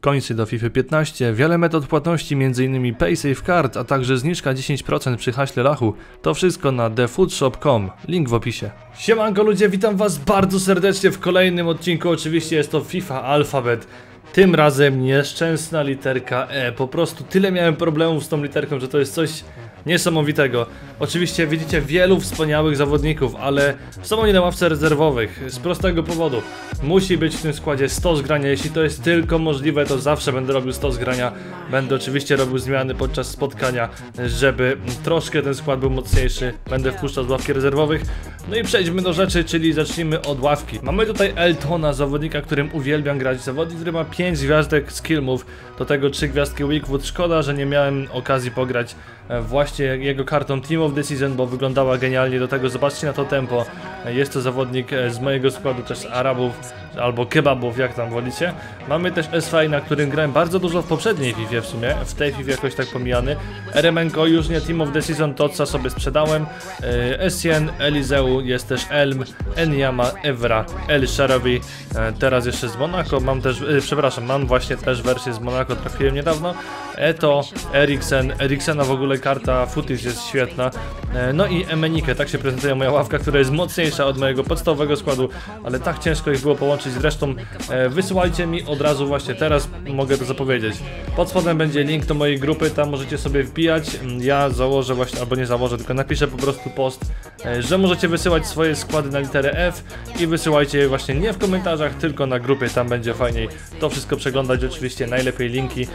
Końcy do FIFA 15, wiele metod płatności m.in. PaySafeCard, a także zniżka 10% przy haśle Lachu. To wszystko na thefoodshop.com, link w opisie. Siemanko ludzie, witam was bardzo serdecznie w kolejnym odcinku, oczywiście jest to FIFA Alphabet. Tym razem nieszczęsna literka E, po prostu tyle miałem problemów z tą literką, że to jest coś niesamowitego. Oczywiście widzicie wielu wspaniałych zawodników, ale są oni na ławce rezerwowych z prostego powodu. Musi być w tym składzie 100 zgrania, jeśli to jest tylko możliwe, to zawsze będę robił 100 zgrania. Będę oczywiście robił zmiany podczas spotkania, żeby troszkę ten skład był mocniejszy. Będę wpuszczał z ławki rezerwowych. No i przejdźmy do rzeczy, czyli zacznijmy od ławki. Mamy tutaj Eltona, zawodnika, którym uwielbiam grać. Zawodnik, który ma 5 gwiazdek skill move, do tego 3 gwiazdki Weakwood. Szkoda, że nie miałem okazji pograć właśnie jego kartą Team of the Season, bo wyglądała genialnie. Do tego zobaczcie na to tempo. E, Jest to zawodnik e, z mojego składu też Arabów albo kebabów, jak tam wolicie. Mamy też SFI, na którym grałem bardzo dużo w poprzedniej FIFA w sumie, w tej FIFA jakoś tak pomijany. RMNko już nie Team of the Season, to co sobie sprzedałem. E, Essien, Eliseu, jest też Elm, Enyama, Evra, El Sharawi, e, teraz jeszcze z Monaco, mam też, e, przepraszam, mam właśnie też wersję z Monaco, trafiłem niedawno. Eto, Eriksen, Eriksena w ogóle karta Footage jest świetna. E, no i Emenike, tak się prezentuje moja ławka, która jest mocniejsza od mojego podstawowego składu, ale tak ciężko ich było połączyć. Zresztą e, wysyłajcie mi od razu właśnie teraz, mogę to zapowiedzieć. Pod spodem będzie link do mojej grupy, tam możecie sobie wbijać. Mm, Ja założę właśnie, albo nie założę, tylko napiszę po prostu post, e, że możecie wysyłać swoje składy na literę F i wysyłajcie je właśnie nie w komentarzach, tylko na grupie, tam będzie fajniej to wszystko przeglądać. Oczywiście najlepiej linki.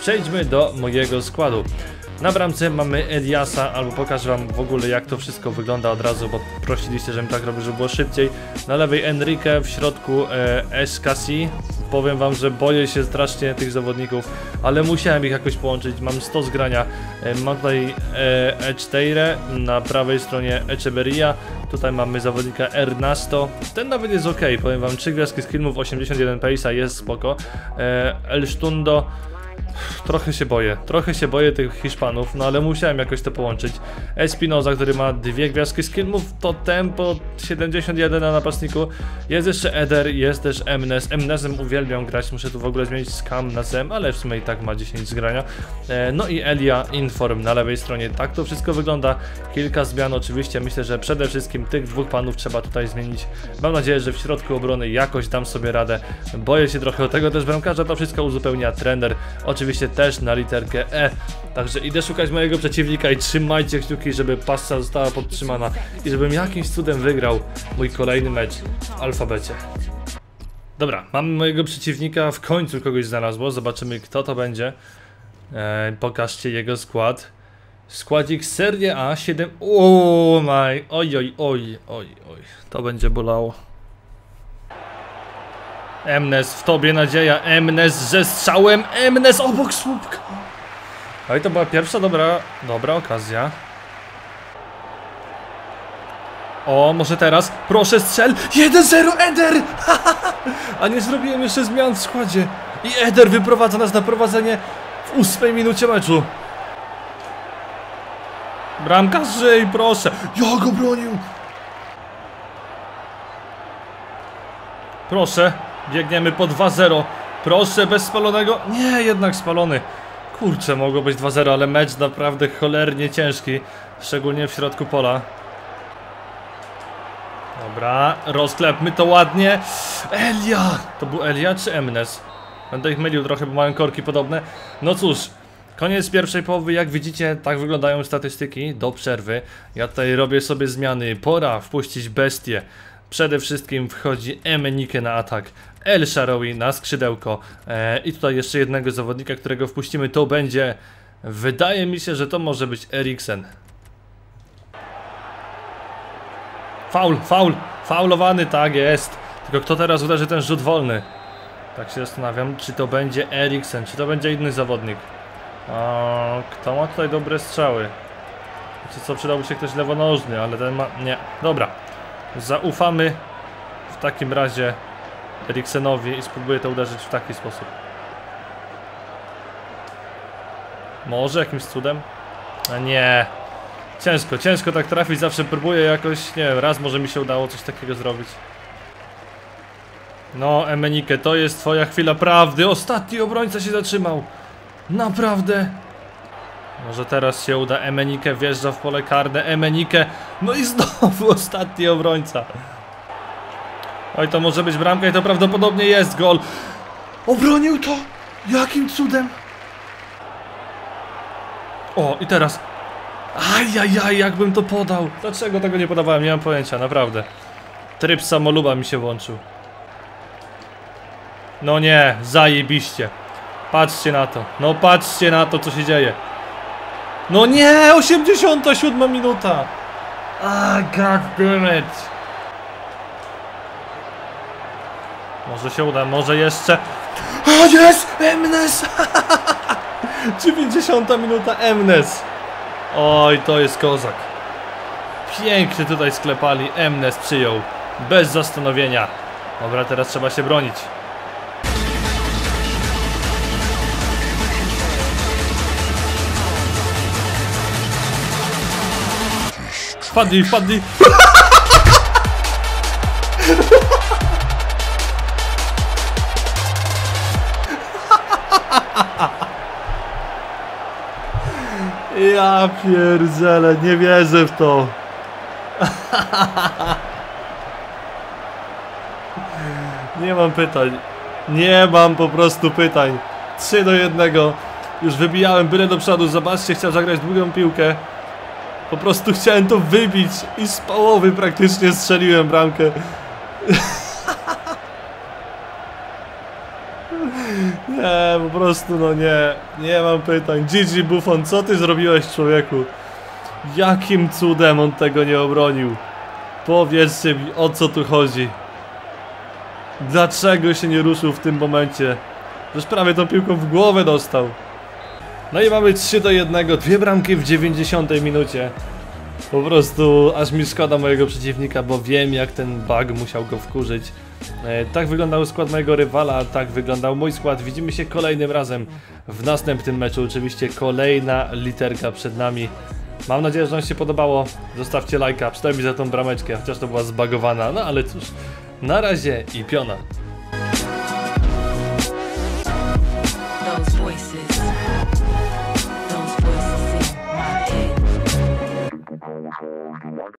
Przejdźmy do mojego składu. Na bramce mamy Eliasa, albo pokażę wam w ogóle jak to wszystko wygląda od razu, bo prosiliście, żebym tak robił, żeby było szybciej. Na lewej Enrique, w środku e, SKC. Powiem wam, że boję się strasznie tych zawodników, ale musiałem ich jakoś połączyć. Mam 100 zgrania. E, mam tutaj e, na prawej stronie Echeverria. Tutaj mamy zawodnika Ernesto. Ten nawet jest ok, powiem wam. 3 gwiazdki z filmów, 81 pace'a, jest spoko. E, El Stundo. Trochę się boję, trochę się boję tych Hiszpanów, no ale musiałem jakoś to połączyć. Espinoza, który ma dwie gwiazdki skillmów, to tempo 71 na napastniku. Jest jeszcze Eder, jest też Emnes. Emnesem uwielbiam grać, muszę tu w ogóle zmienić skam na Zem, ale w sumie i tak ma 10 zgrania. E, no i Elia Inform na lewej stronie. Tak to wszystko wygląda. Kilka zmian oczywiście, myślę, że przede wszystkim tych dwóch panów trzeba tutaj zmienić. Mam nadzieję, że w środku obrony jakoś dam sobie radę. Boję się trochę o tego też bramkarza, to wszystko uzupełnia trener. Oczywiście też na literkę E. Także idę szukać mojego przeciwnika i trzymajcie kciuki, żeby pasta została podtrzymana i żebym jakimś cudem wygrał mój kolejny mecz w alfabecie. Dobra, mamy mojego przeciwnika, w końcu kogoś znalazło, zobaczymy kto to będzie. E, pokażcie jego skład. Składzik Serie A 7. O my, oj, oj, oj, oj, oj, to będzie bolało. Emnes, w tobie nadzieja, Emnes ze strzałem, Emnes obok słupka. No to była pierwsza dobra, dobra okazja. O, może teraz, proszę strzel, 1-0 Eder! A nie zrobiłem jeszcze zmian w składzie. I Eder wyprowadza nas na prowadzenie w ósmej minucie meczu. Bramka żyj, proszę. Ja go bronił. Proszę, biegniemy po 2-0. Proszę, bez spalonego. Nie, jednak spalony. Kurczę, mogło być 2-0, ale mecz naprawdę cholernie ciężki. Szczególnie w środku pola. Dobra, rozklepmy to ładnie. Elia! To był Elia czy Emnes? Będę ich mylił trochę, bo mają korki podobne. No cóż, koniec pierwszej połowy. Jak widzicie, tak wyglądają statystyki do przerwy. Ja tutaj robię sobie zmiany. Pora wpuścić bestię. Przede wszystkim wchodzi Emenike na atak, El Shaarawy na skrzydełko e, i tutaj jeszcze jednego zawodnika, którego wpuścimy, to będzie, wydaje mi się, że to może być Eriksen. Faul, faul, faulowany, tak jest. Tylko kto teraz uderzy ten rzut wolny? Tak się zastanawiam, czy to będzie Eriksen, czy to będzie inny zawodnik. A, kto ma tutaj dobre strzały? Czy co, przydałby się ktoś lewonożny, ale ten ma... nie, dobra. Zaufamy w takim razie Eriksenowi i spróbuję to uderzyć w taki sposób. Może jakimś cudem? A nie. Ciężko, ciężko tak trafić, zawsze próbuję jakoś, nie wiem, raz może mi się udało coś takiego zrobić. No, Emenike, to jest twoja chwila prawdy. Ostatni obrońca się zatrzymał. Naprawdę. Może teraz się uda. Emenike wjeżdża w pole karne. Emenike. No i znowu ostatni obrońca. Oj, to może być bramka i to prawdopodobnie jest gol. Obronił to! Jakim cudem? O, i teraz. Ajajaj, jakbym to podał. Dlaczego tego nie podawałem? Nie mam pojęcia, naprawdę. Tryb samoluba mi się włączył. No nie, zajebiście. Patrzcie na to. No patrzcie na to, co się dzieje. No nie, 87 minuta. Ah, god damn it. Może się uda, może jeszcze. O jest! Emnes! 90 minuta Emnes. Oj, to jest kozak. Pięknie tutaj sklepali. Emnes przyjął. Bez zastanowienia. Dobra, teraz trzeba się bronić. Wpadli, wpadli. Ja pierdzielę, nie wierzę w to. Nie mam pytań. Nie mam po prostu pytań. 3 do 1. Już wybijałem byle do przodu. Zobaczcie, chciał zagrać długą piłkę. Po prostu chciałem to wybić i z połowy praktycznie strzeliłem bramkę. Nie, po prostu no nie. Nie mam pytań. Gigi Buffon, co ty zrobiłeś człowieku? Jakim cudem on tego nie obronił? Powiedzcie mi o co tu chodzi. Dlaczego się nie ruszył w tym momencie? Już prawie tą piłką w głowę dostał. No i mamy 3 do 1, dwie bramki w 90 minucie. Po prostu aż mi szkoda mojego przeciwnika, bo wiem jak ten bug musiał go wkurzyć. E, tak wyglądał skład mojego rywala, tak wyglądał mój skład. Widzimy się kolejnym razem w następnym meczu. Oczywiście kolejna literka przed nami. Mam nadzieję, że wam się podobało. Zostawcie lajka, przynajmniej za tą brameczkę, chociaż to była zbagowana. No ale cóż, na razie i piona.